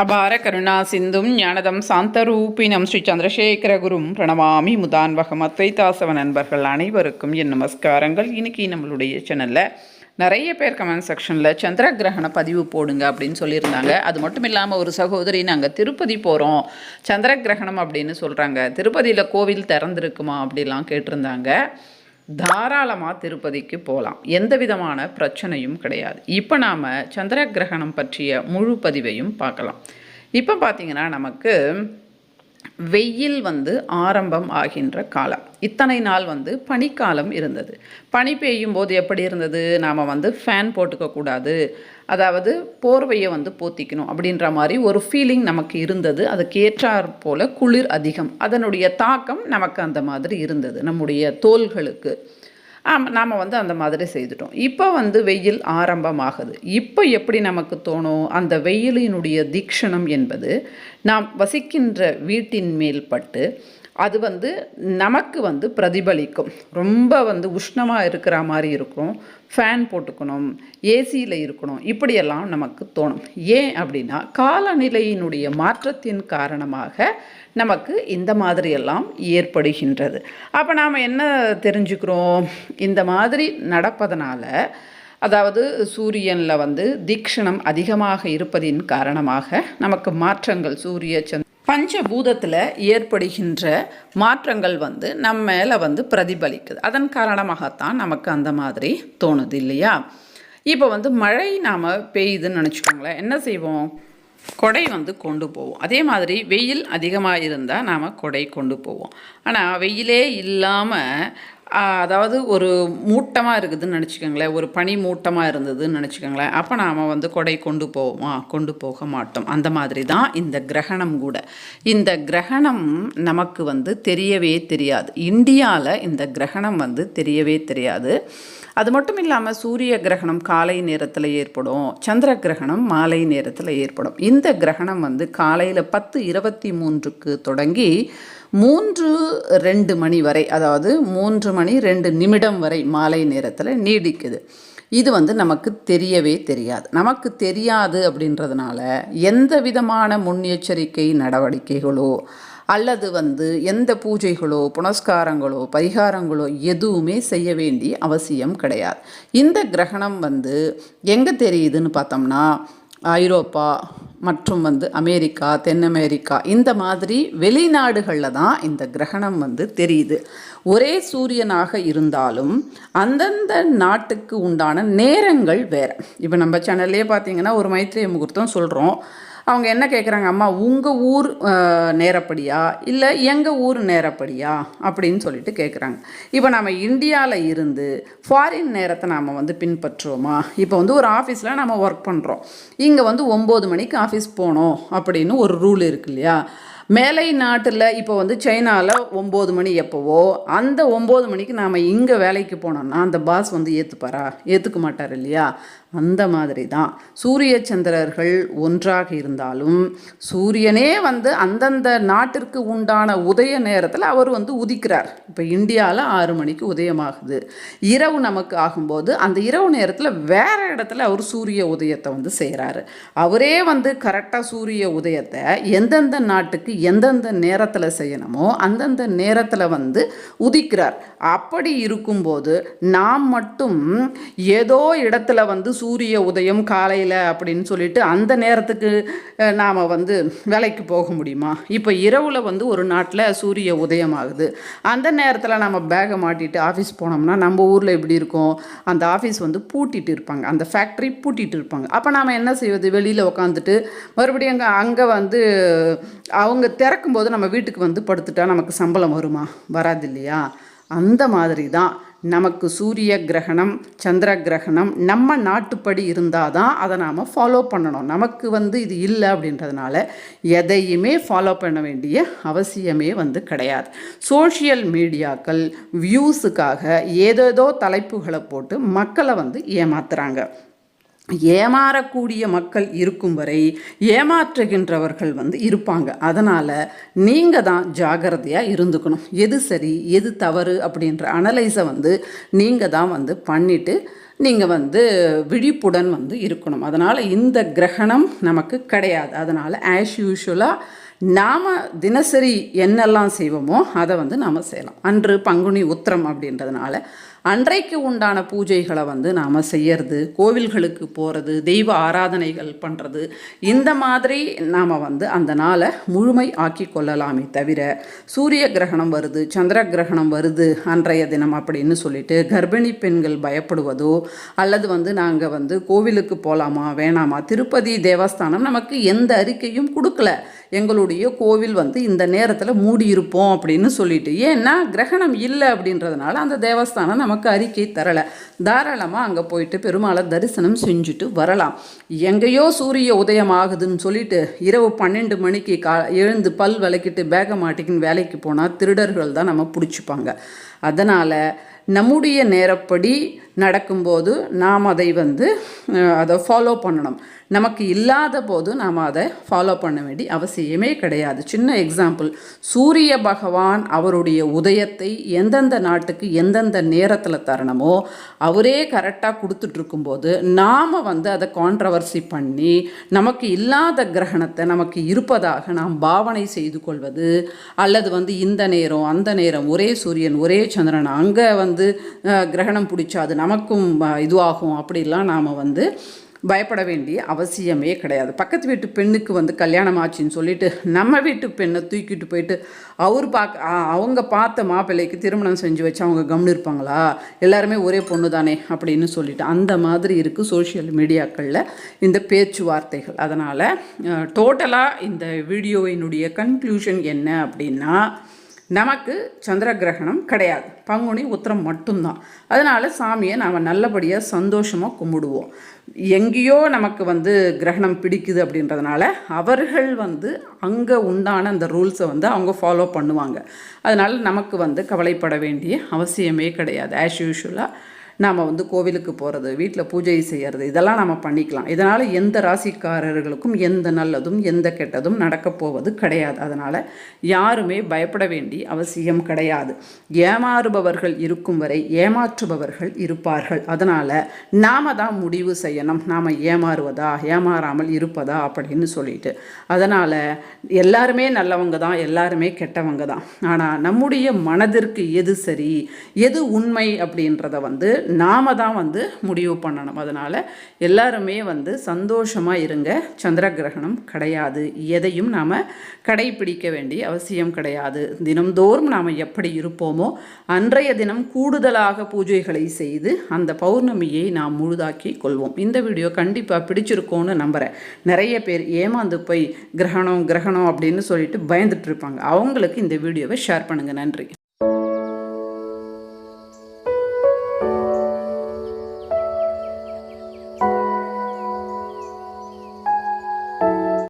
அபார கருணா சிந்தும் ஞானதம் சாந்தரூபினம் ஸ்ரீ சந்திரசேகரகுரும் பிரணவாமி முதான்வகம் அத்வைதாசவ நண்பர்கள் அனைவருக்கும் என் நமஸ்காரங்கள். இன்னைக்கு நம்மளுடைய சேனலில் நிறைய பேர் கமெண்ட் செக்ஷனில் சந்திர கிரகண பதிவு போடுங்க அப்படின்னு சொல்லியிருந்தாங்க. அது மட்டும் இல்லாமல் ஒரு சகோதரி நாங்கள் திருப்பதி போகிறோம் சந்திர கிரகணம் அப்படின்னு சொல்கிறாங்க திருப்பதியில் கோவில் திறந்துருக்குமா அப்படிலாம் கேட்டிருந்தாங்க. தாராளமாக திருப்பதிக்கு போகலாம் எந்த விதமான பிரச்சனையும் கிடையாது. இப்போ நாம் சந்திர கிரகணம் பற்றிய முழு பதிவையும் பார்க்கலாம். இப்போ பார்த்தீங்கன்னா நமக்கு வெயில் வந்து ஆரம்பம் ஆகின்ற காலம். இத்தனை நாள் வந்து பனிக்காலம் இருந்தது. பனி பெய்யும் போது எப்படி இருந்தது? நாம் வந்து ஃபேன் போட்டுக்க கூடாது. அதாவது போர்வையை வந்து போத்திக்கணும் அப்படின்ற மாதிரி ஒரு ஃபீலிங் நமக்கு இருந்தது. அதுக்கேற்றாற் போல் குளிர் அதிகம். அதனுடைய தாக்கம் நமக்கு அந்த மாதிரி இருந்தது நம்முடைய தோள்களுக்கு. ஆம் நாம் வந்து அந்த மாதிரி செய்துட்டோம். இப்போ வந்து வெயில் ஆரம்பமாகுது. இப்போ எப்படி நமக்கு தோணும்? அந்த வெயிலினுடைய தீக்ஷணம் என்பது நாம் வசிக்கின்ற வீட்டின் மேல் பட்டு அது வந்து நமக்கு வந்து பிரதிபலிக்கும். ரொம்ப வந்து உஷ்ணமாக இருக்கிற மாதிரி இருக்கும். ஃபேன் போட்டுக்கணும். ஏசியில் இருக்கணும். இப்படியெல்லாம் நமக்கு தோணும். ஏன் அப்படின்னா காலநிலையினுடைய மாற்றத்தின் காரணமாக நமக்கு இந்த மாதிரியெல்லாம் ஏற்படுகின்றது. அப்போ நாம் என்ன தெரிஞ்சுக்கிறோம்? இந்த மாதிரி நடப்பதனால அதாவது சூரியனில் வந்து தீக்ஷணம் அதிகமாக இருப்பதின் காரணமாக நமக்கு மாற்றங்கள் சூரிய சந்த் பஞ்சபூதத்தில் ஏற்படுகின்ற மாற்றங்கள் வந்து நம்ம மேலே வந்து பிரதிபலிக்குது. அதன் காரணமாகத்தான் நமக்கு அந்த மாதிரி தோணுது இல்லையா? இப்போ வந்து மழை நாம் பெய்யுதுன்னு நினச்சிக்கோங்களேன். என்ன செய்வோம்? கொடை வந்து கொண்டு போவோம். அதே மாதிரி வெயில் அதிகமாக இருந்தால் நாம் கொடை கொண்டு போவோம். ஆனால் வெயிலே இல்லாமல் அதாவது ஒரு மூட்டமாக இருக்குதுன்னு நினச்சிக்கோங்களேன். ஒரு பனி மூட்டமாக இருந்ததுன்னு நினச்சிக்கோங்களேன். அப்போ நாம் வந்து கொடை கொண்டு போவோமா? கொண்டு போக மாட்டோம். அந்த மாதிரி தான் இந்த கிரகணம் கூட. இந்த கிரகணம் நமக்கு வந்து தெரியவே தெரியாது. இந்தியாவில் இந்த கிரகணம் வந்து தெரியவே தெரியாது. அது மட்டும் இல்லாமல் சூரிய கிரகணம் காலை நேரத்தில் ஏற்படும் சந்திர கிரகணம் மாலை நேரத்தில் ஏற்படும். இந்த கிரகணம் வந்து காலையில் பத்து இருபத்தி மூன்றுக்கு தொடங்கி மூன்று ரெண்டு மணி வரை அதாவது மூன்று மணி ரெண்டு நிமிடம் வரை மாலை நேரத்தில் நீடிக்குது. இது வந்து நமக்கு தெரியவே தெரியாது. நமக்கு தெரியாது அப்படின்றதுனால எந்த விதமான முன்னெச்சரிக்கை நடவடிக்கைகளோ அல்லது வந்து எந்த பூஜைகளோ புனஸ்காரங்களோ பரிகாரங்களோ எதுவுமே செய்ய வேண்டிய அவசியம் கிடையாது. இந்த கிரகணம் வந்து எங்கே தெரியுதுன்னு பார்த்தோம்னா ஐரோப்பா மற்றும் வந்து அமெரிக்கா தென் அமெரிக்கா இந்த மாதிரி வெளிநாடுகளில் தான் இந்த கிரகணம் வந்து தெரியுது. ஒரே சூரியனாக இருந்தாலும் அந்தந்த நாட்டுக்கு உண்டான நேரங்கள் வேறு. இப்போ நம்ம சேனல்லே பார்த்தீங்கன்னா ஒரு மைத்திரிய முகூர்த்தம் சொல்கிறோம் அவங்க என்ன கேட்குறாங்க அம்மா உங்கள் ஊர் நேரப்படியா? இல்லை எங்கள் ஊர் நேரப்படியா? அப்படின்னு சொல்லிட்டு கேட்குறாங்க இப்போ நம்ம இந்தியாவில் இருந்து ஃபாரின் நேரத்தை நாம் வந்து பின்பற்றுவோமா? இப்போ வந்து ஒரு ஆஃபீஸில் நம்ம ஒர்க் பண்ணுறோம் இங்கே வந்து ஒம்பது மணிக்கு ஆஃபீஸ் போகணும் அப்படின்னு ஒரு ரூல் இருக்கு இல்லையா? மேலை நாட்டில் இப்போ வந்து சைனாவில் ஒம்பது மணி எப்போவோ அந்த ஒம்பது மணிக்கு நாம் இங்கே வேலைக்கு போனோம்னா அந்த பாஸ் வந்து ஏற்றுப்பாரா ஏற்றுக்க மாட்டார் இல்லையா? அந்த மாதிரி தான் சூரிய சந்திரர்கள் ஒன்றாக இருந்தாலும் சூரியனே வந்து அந்தந்த நாட்டிற்கு உண்டான உதய நேரத்தில் அவர் வந்து உதிக்கிறார். இப்போ இந்தியாவில் ஆறு மணிக்கு உதயமாகுது. இரவு நமக்கு ஆகும்போது அந்த இரவு நேரத்தில் வேறு இடத்துல அவர் சூரிய உதயத்தை வந்து செய்கிறாரு அவரே வந்து கரெக்டாக சூரிய உதயத்தை எந்தெந்த நாட்டுக்கு எந்தெந்த நேரத்தில் செய்யணுமோ அந்தந்த நேரத்தில் வந்து உதிக்கிறார். அப்படி இருக்கும்போது நாம் மட்டும் ஏதோ இடத்துல வந்து சூரிய உதயம் காலையில் அப்படின்னு சொல்லிட்டு அந்த நேரத்துக்கு நாம் வந்து வேலைக்கு போக முடியுமா? இப்போ இரவில் வந்து ஒரு நாட்டில் சூரிய உதயம் ஆகுது. அந்த நேரத்தில் நம்ம பேகை மாட்டிட்டு ஆஃபீஸ் போனோம்னா நம்ம ஊரில் எப்படி இருக்கும்? அந்த ஆஃபீஸ் வந்து பூட்டிட்டு இருப்பாங்க. அந்த ஃபேக்ட்ரி பூட்டிட்டு இருப்பாங்க. அப்போ நாம் என்ன செய்வது? வெளியில் உட்காந்துட்டு மறுபடியும் அங்கே அங்கே வந்து அவங்க திறக்கும்போது நம்ம வீட்டுக்கு வந்து படுத்துட்டா நமக்கு சம்பளம் வருமா? வராது இல்லையா? அந்த மாதிரி தான் நமக்கு சூரிய கிரகணம் சந்திர கிரகணம் நம்ம நாட்டுப்படி இருந்தால் தான் அதை நாம் ஃபாலோ பண்ணணும். நமக்கு வந்து இது இல்லை அப்படின்றதுனால எதையுமே ஃபாலோ பண்ண வேண்டிய அவசியமே வந்து கிடையாது. சோஷியல் மீடியாக்கள் வியூஸுக்காக ஏதேதோ தலைப்புகளை போட்டு மக்களை வந்து ஏமாத்துறாங்க. ஏமாறக்கூடிய மக்கள் இருக்கும் வரை ஏமாற்றுகின்றவர்கள் வந்து இருப்பாங்க. அதனால் நீங்கள் தான் ஜாகிரதையாக இருந்துக்கணும். எது சரி எது தவறு அப்படின்ற அனலைஸை வந்து நீங்கள் தான் வந்து பண்ணிவிட்டு நீங்கள் வந்து விழிப்புடன் வந்து இருக்கணும். அதனால் இந்த கிரகணம் நமக்கு கிடையாது. அதனால் ஆஸ் யூஷுவலாக நாம் தினசரி என்னெல்லாம் செய்வோமோ அதை வந்து நாம் செய்யலாம். அன்று பங்குனி உத்திரம் அப்படின்றதுனால அன்றைக்கு உண்டான பூஜைகளை வந்து நாம் செய்யறது கோவில்களுக்கு போகிறது தெய்வ ஆராதனைகள் பண்ணுறது இந்த மாதிரி நாம் வந்து அந்த நாளை முழுமை ஆக்கி கொள்ளலாமே தவிர சூரிய கிரகணம் வருது சந்திர கிரகணம் வருது அன்றைய தினம் அப்படின்னு சொல்லிட்டு கர்ப்பிணி பெண்கள் பயப்படுவதோ அல்லது வந்து நாங்கள் வந்து கோவிலுக்கு போகலாமா வேணாமா திருப்பதி தேவஸ்தானம் நமக்கு எந்த அறிக்கையும் கொடுக்கல. எங்களுடைய கோவில் வந்து இந்த நேரத்தில் மூடி இருப்போம் அப்படின்னு சொல்லிட்டு. ஏன்னா கிரகணம் இல்லை அப்படின்றதுனால அந்த தேவஸ்தானம் நமக்கு அறிக்கை தரலை. தாராளமாக அங்கே போயிட்டு பெருமாளை தரிசனம் செஞ்சுட்டு வரலாம். எங்கேயோ சூரிய உதயம் ஆகுதுன்னு சொல்லிட்டு இரவு பன்னெண்டு மணிக்கு கா எழுந்து பல் விளக்கிட்டு பேக மாட்டிக்கின்னு வேலைக்கு போனால் திருடர்கள் தான் நம்ம பிடிச்சிப்பாங்க. அதனால் நம்முடைய நேரப்படி நடக்கும்போது நாம் அதை வந்து அதை ஃபாலோ பண்ணணும். நமக்கு இல்லாத போது நாம் அதை ஃபாலோ பண்ண வேண்டிய அவசியமே கிடையாது. சின்ன எக்ஸாம்பிள் சூரிய பகவான் அவருடைய உதயத்தை எந்தெந்த நாட்டுக்கு எந்தெந்த நேரத்தில் தரணுமோ அவரே கரெக்டாக கொடுத்துட்ருக்கும்போது நாம் வந்து அதை கான்ட்ரவர்சி பண்ணி நமக்கு இல்லாத கிரகணத்தை நமக்கு இருப்பதாக நாம் பாவனை செய்து கொள்வது அல்லது வந்து இந்த நேரம் அந்த நேரம் ஒரே சூரியன் ஒரே சந்திரன் அங்கே வந்து கிரகணம் பிடிச்சா அது நமக்கும் இதுவாகும் அப்படிலாம் நாம் வந்து பயப்பட வேண்டிய அவசியமே கிடையாது. பக்கத்து வீட்டு பெண்ணுக்கு வந்து கல்யாணம் ஆச்சுன்னு சொல்லிட்டு நம்ம வீட்டு பெண்ணை தூக்கிட்டு போயிட்டு அவர் பார்க்க அவங்க பார்த்த மாப்பிள்ளைக்கு திருமணம் செஞ்சு வச்சு அவங்க கம்னு இருப்பாங்களா எல்லாருமே ஒரே பொண்ணு தானே அப்படின்னு சொல்லிட்டு அந்த மாதிரி இருக்குது சோஷியல் மீடியாக்களில் இந்த பேச்சுவார்த்தைகள். அதனால் டோட்டலாக இந்த வீடியோவினுடைய கன்க்ளூஷன் என்ன அப்படின்னா நமக்கு சந்திர கிரகணம் கிடையாது. பங்குனி உத்திரம் மட்டும்தான். அதனால் சாமியை நாம் நல்லபடியாக சந்தோஷமாக கும்பிடுவோம். எங்கேயோ நமக்கு வந்து கிரகணம் பிடிக்குது அப்படின்றதுனால அவர்கள் வந்து அங்கே உண்டான அந்த ரூல்ஸை வந்து அவங்க ஃபாலோ பண்ணுவாங்க. அதனால் நமக்கு வந்து கவலைப்பட வேண்டிய அவசியமே கிடையாது. ஆஸ் யூஷுவலாக நாம் வந்து கோவிலுக்கு போகிறது வீட்டில் பூஜை செய்கிறது இதெல்லாம் நம்ம பண்ணிக்கலாம். இதனால் எந்த ராசிக்காரர்களுக்கும் எந்த நல்லதும் எந்த கெட்டதும் நடக்கப் போவது கிடையாது. அதனால் யாருமே பயப்பட வேண்டிய அவசியம் கிடையாது. ஏமாறுபவர்கள் இருக்கும் வரை ஏமாற்றுபவர்கள் இருப்பார்கள். அதனால் நாம் தான் முடிவு செய்யணும். நாம் ஏமாறுவதா ஏமாறாமல் இருப்பதா அப்படின்னு சொல்லிட்டு. அதனால் எல்லாருமே நல்லவங்க தான் எல்லாருமே கெட்டவங்க தான். ஆனால் நம்முடைய மனதிற்கு எது சரி எது உண்மை அப்படின்றத வந்து நாம தான் வந்து முடிவு பண்ணணும். அதனால் எல்லாருமே வந்து சந்தோஷமாக இருங்க. சந்திர கிரகணம் கிடையாது. எதையும் நாம் கடைபிடிக்க வேண்டிய அவசியம் கிடையாது. தினம்தோறும் நாம் எப்படி இருப்போமோ அன்றைய தினம் கூடுதலாக பூஜைகளை செய்து அந்த பௌர்ணமியை நாம் முழுதாக்கி கொள்வோம். இந்த வீடியோ கண்டிப்பாக பிடிச்சிருக்கோன்னு நம்புகிறேன் நிறைய பேர் ஏமாந்து போய் கிரகணம் கிரகணம் அப்படின்னு சொல்லிட்டு பயந்துட்டு இருப்பாங்க. அவங்களுக்கு இந்த வீடியோவை ஷேர் பண்ணுங்கள் நன்றி.